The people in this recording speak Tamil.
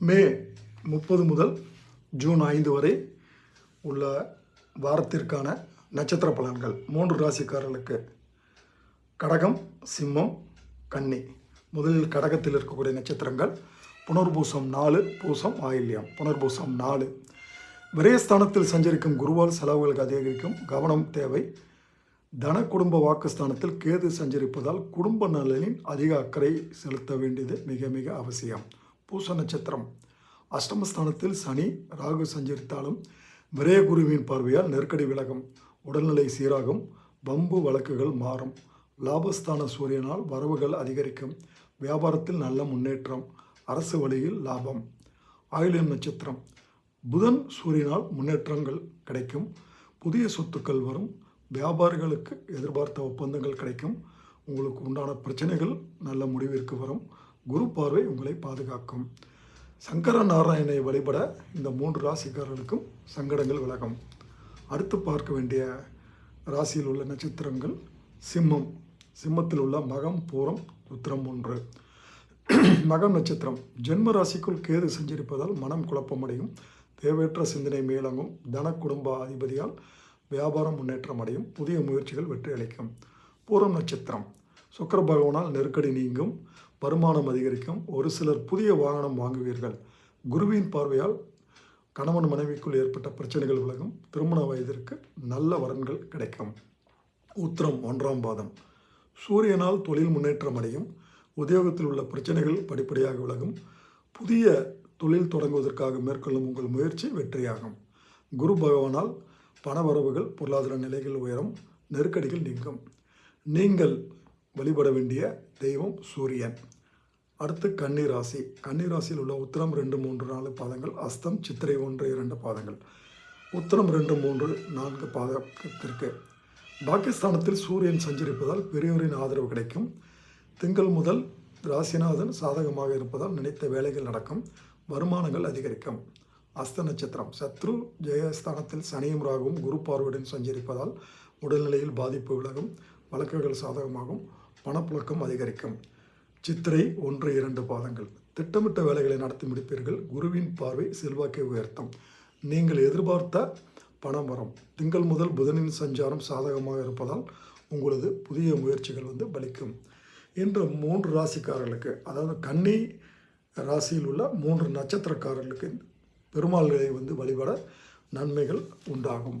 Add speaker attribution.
Speaker 1: மே முப்பது முதல் ஜூன் ஐந்து வரை உள்ள வாரத்திற்கான நட்சத்திர பலன்கள். மூன்று ராசிக்காரர்களுக்கு கடகம் சிம்மம் கன்னி. முதலில் கடகத்தில் இருக்கக்கூடிய நட்சத்திரங்கள். புனர்பூசம் நாலு பூசம் ஆயில்யம். புனர்பூசம் நாலு. விரயஸ்தானத்தில் சஞ்சரிக்கும் குருவால் செலவுகளுக்கு அதிகரிக்கும் கவனம் தேவை. தன குடும்ப வாக்குஸ்தானத்தில் கேது சஞ்சரிப்பதால் குடும்ப நலனின் அதிக அக்கறை செலுத்த வேண்டியது மிக மிக அவசியம். பூச நட்சத்திரம். அஷ்டமஸ்தானத்தில் சனி ராகு சஞ்சரித்தாலும் விரய குருவின் பார்வையால் நெருக்கடி விலகும். உடல்நிலை சீராகும். வம்பு வழக்குகள் மாறும். லாபஸ்தான சூரியனால் வரவுகள் அதிகரிக்கும். வியாபாரத்தில் நல்ல முன்னேற்றம். அரசு வழியில் லாபம். ஆயுளியம் நட்சத்திரம். புதன் சூரியனால் முன்னேற்றங்கள் கிடைக்கும். புதிய சொத்துக்கள் வரும். வியாபாரிகளுக்கு எதிர்பார்த்த ஒப்பந்தங்கள் கிடைக்கும். உங்களுக்கு உண்டான பிரச்சனைகள் நல்ல முடிவிற்கு வரும். குரு பார்வை உங்களை பாதுகாக்கும். சங்கர நாராயணை வழிபட இந்த மூன்று ராசிக்காரர்களுக்கும் சங்கடங்கள் விலகும். அடுத்து பார்க்க வேண்டிய ராசியில் உள்ள நட்சத்திரங்கள் சிம்மம். சிம்மத்தில் உள்ள மகம் பூரம் உத்திரம் ஒன்று. மகம் நட்சத்திரம். ஜென்ம ராசிக்குள் கேது செஞ்சிருப்பதால் மனம் குழப்பமடையும். தேவையற்ற சிந்தனை மேலங்கும். தன குடும்ப அதிபதியால் வியாபாரம் முன்னேற்றம் அடையும். புதிய முயற்சிகள் வெற்றி அளிக்கும் பூரம் நட்சத்திரம். சுக்கர பகவானால் நெருக்கடி நீங்கும். வருமானம் அதிகரிக்கும். ஒரு சிலர் புதிய வாகனம் வாங்குவீர்கள். குருவின் பார்வையால் கணவன் மனைவிக்குள் ஏற்பட்ட பிரச்சனைகள் விலகும். திருமண வயதிற்கு நல்ல வரன்கள் கிடைக்கும். உத்திரம் ஒன்றாம் பாதம். சூரியனால் தொழில் முன்னேற்றம் அடையும். உத்தியோகத்தில் உள்ள பிரச்சனைகள் படிப்படியாக விலகும். புதிய தொழில் தொடங்குவதற்காக மேற்கொள்ளும் உங்கள் முயற்சி வெற்றியாகும். குரு பகவானால் பணவரவுகள் பொருளாதார நிலைகள் உயரும். நெருக்கடிகள் நீங்கும். நீங்கள் வழிபட வேண்டிய தெய்வம் சூரியன். அடுத்து கன்னி ராசி கன்னி ராசியில் உள்ள உத்திரம் ரெண்டு மூன்று நாலு பாதங்கள் அஸ்தம் சித்திரை ஒன்று இரண்டு பாதங்கள். உத்திரம் ரெண்டு மூன்று நான்கு பாதத்திற்கு பாகிஸ்தானத்தில் சூரியன் சஞ்சரிப்பதால் பெரியோரின் ஆதரவு கிடைக்கும். திங்கள் முதல் ராசிநாதன் சாதகமாக இருப்பதால் நினைத்த வேலைகள் நடக்கும். வருமானங்கள் அதிகரிக்கும். அஸ்த நட்சத்திரம். சத்ரு ஜெயஸ்தானத்தில் சனியும் ராகவும் குரு பார்வையுடன் சஞ்சரிப்பதால் உடல்நிலையில் பாதிப்பு விலகும். வழக்குகள் சாதகமாகும். பணப்புழக்கம் அதிகரிக்கும். சித்திரை ஒன்று இரண்டு பாதங்கள். திட்டமிட்ட வேலைகளை நடத்தி முடிப்பீர்கள். குருவின் பார்வை செல்வாக்கை உயர்த்தும். நீங்கள் எதிர்பார்த்த பணம் வரும். திங்கள் முதல் புதனின் சஞ்சாரம் சாதகமாக இருப்பதால் உங்களது புதிய முயற்சிகள் வந்து பலிக்கும். இன்று மூன்று ராசிக்காரர்களுக்கு அதாவது கன்னி ராசியில் உள்ள மூன்று நட்சத்திரக்காரர்களுக்கு பெருமாள்களை வந்து வழிபட நன்மைகள் உண்டாகும்.